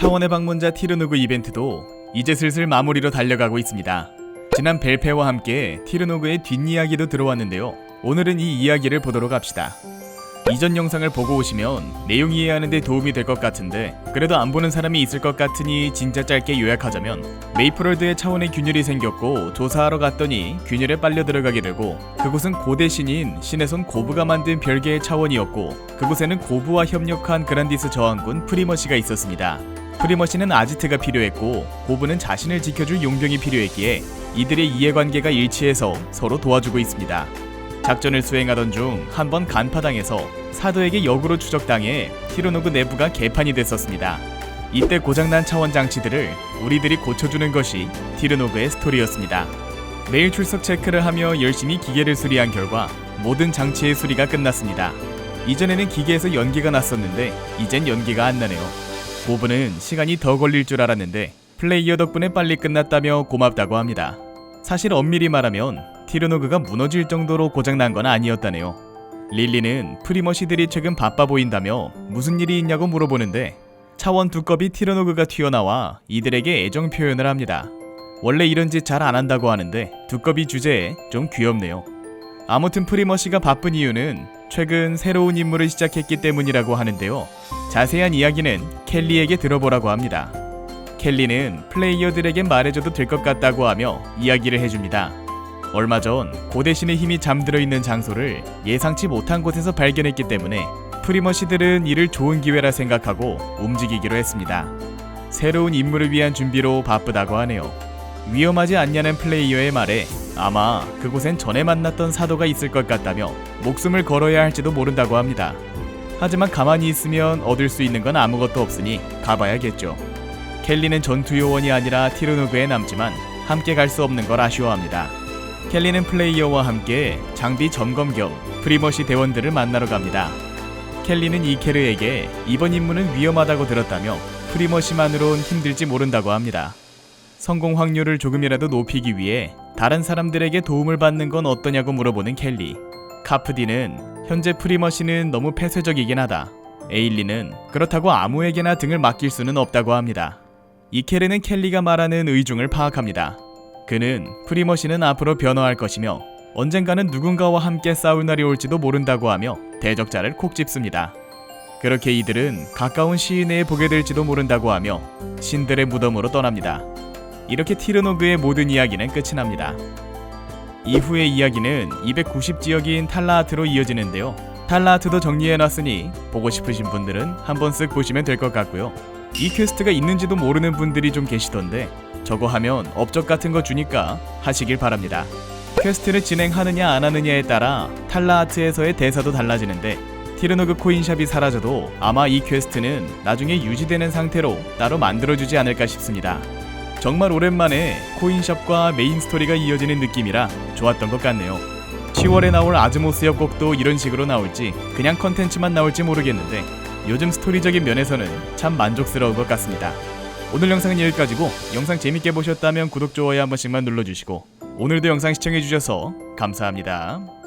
차원의 방문자 티르누그 이벤트도 이제 슬슬 마무리로 달려가고 있습니다. 지난 벨페와 함께 티르누그의 뒷이야기도 들어왔는데요. 오늘은 이 이야기를 보도록 합시다. 이전 영상을 보고 오시면 내용 이해하는데 도움이 될 것 같은데 그래도 안 보는 사람이 있을 것 같으니 진짜 짧게 요약하자면 메이플월드에 차원의 균열이 생겼고 조사하러 갔더니 균열에 빨려 들어가게 되고 그곳은 고대 신인 신의 손 고브가 만든 별개의 차원이었고 그곳에는 고브와 협력한 그란디스 저항군 프리머시가 있었습니다. 프리머시는 아지트가 필요했고 고브는 자신을 지켜줄 용병이 필요했기에 이들의 이해관계가 일치해서 서로 도와주고 있습니다. 작전을 수행하던 중 한 번 간파당해서 사도에게 역으로 추적당해 티로노그 내부가 개판이 됐었습니다. 이때 고장난 차원 장치들을 우리들이 고쳐주는 것이 티르노그의 스토리였습니다. 매일 출석 체크를 하며 열심히 기계를 수리한 결과 모든 장치의 수리가 끝났습니다. 이전에는 기계에서 연기가 났었는데 이젠 연기가 안 나네요. 고브는 시간이 더 걸릴 줄 알았는데 플레이어 덕분에 빨리 끝났다며 고맙다고 합니다. 사실 엄밀히 말하면 티르노그가 무너질 정도로 고장난 건 아니었다네요. 릴리는 프리머시들이 최근 바빠 보인다며 무슨 일이 있냐고 물어보는데 차원 두껍이 티르노그가 튀어나와 이들에게 애정 표현을 합니다. 원래 이런 짓 잘 안 한다고 하는데 두꺼비 주제에 좀 귀엽네요. 아무튼 프리머시가 바쁜 이유는 최근 새로운 임무를 시작했기 때문이라고 하는데요. 자세한 이야기는 켈리에게 들어보라고 합니다. 켈리는 플레이어들에게 말해줘도 될 것 같다고 하며 이야기를 해줍니다. 얼마 전 고대 신의 힘이 잠들어 있는 장소를 예상치 못한 곳에서 발견했기 때문에 프리머시들은 이를 좋은 기회라 생각하고 움직이기로 했습니다. 새로운 임무를 위한 준비로 바쁘다고 하네요. 위험하지 않냐는 플레이어의 말에 아마 그곳엔 전에 만났던 사도가 있을 것 같다며 목숨을 걸어야 할지도 모른다고 합니다. 하지만 가만히 있으면 얻을 수 있는 건 아무것도 없으니 가봐야겠죠. 켈리는 전투 요원이 아니라 티르노그에 남지만 함께 갈 수 없는 걸 아쉬워합니다. 켈리는 플레이어와 함께 장비 점검 겸 프리머시 대원들을 만나러 갑니다. 켈리는 이케르에게 이번 임무는 위험하다고 들었다며 프리머시만으론 힘들지 모른다고 합니다. 성공 확률을 조금이라도 높이기 위해 다른 사람들에게 도움을 받는 건 어떠냐고 물어보는 켈리. 카프디는 현재 프리머시는 너무 폐쇄적이긴 하다. 에일리는 그렇다고 아무에게나 등을 맡길 수는 없다고 합니다. 이케르는 켈리가 말하는 의중을 파악합니다. 그는 프리머시는 앞으로 변화할 것이며 언젠가는 누군가와 함께 싸울 날이 올지도 모른다고 하며 대적자를 콕 집습니다. 그렇게 이들은 가까운 시일 내에 보게 될지도 모른다고 하며 신들의 무덤으로 떠납니다. 이렇게 티르노그의 모든 이야기는 끝이 납니다. 이후의 이야기는 290지역인 탈라하트로 이어지는데요. 탈라하트도 정리해놨으니 보고 싶으신 분들은 한번 쓱 보시면 될 것 같고요. 이 퀘스트가 있는지도 모르는 분들이 좀 계시던데 저거 하면 업적 같은 거 주니까 하시길 바랍니다. 퀘스트를 진행하느냐 안 하느냐에 따라 탈라하트에서의 대사도 달라지는데 티르노그 코인샵이 사라져도 아마 이 퀘스트는 나중에 유지되는 상태로 따로 만들어주지 않을까 싶습니다. 정말 오랜만에 코인샵과 메인 스토리가 이어지는 느낌이라 좋았던 것 같네요. 10월에 나올 아즈모스 협곡도 이런 식으로 나올지 그냥 컨텐츠만 나올지 모르겠는데 요즘 스토리적인 면에서는 참 만족스러운 것 같습니다. 오늘 영상은 여기까지고 영상 재밌게 보셨다면 구독, 좋아요 한 번씩만 눌러주시고 오늘도 영상 시청해주셔서 감사합니다.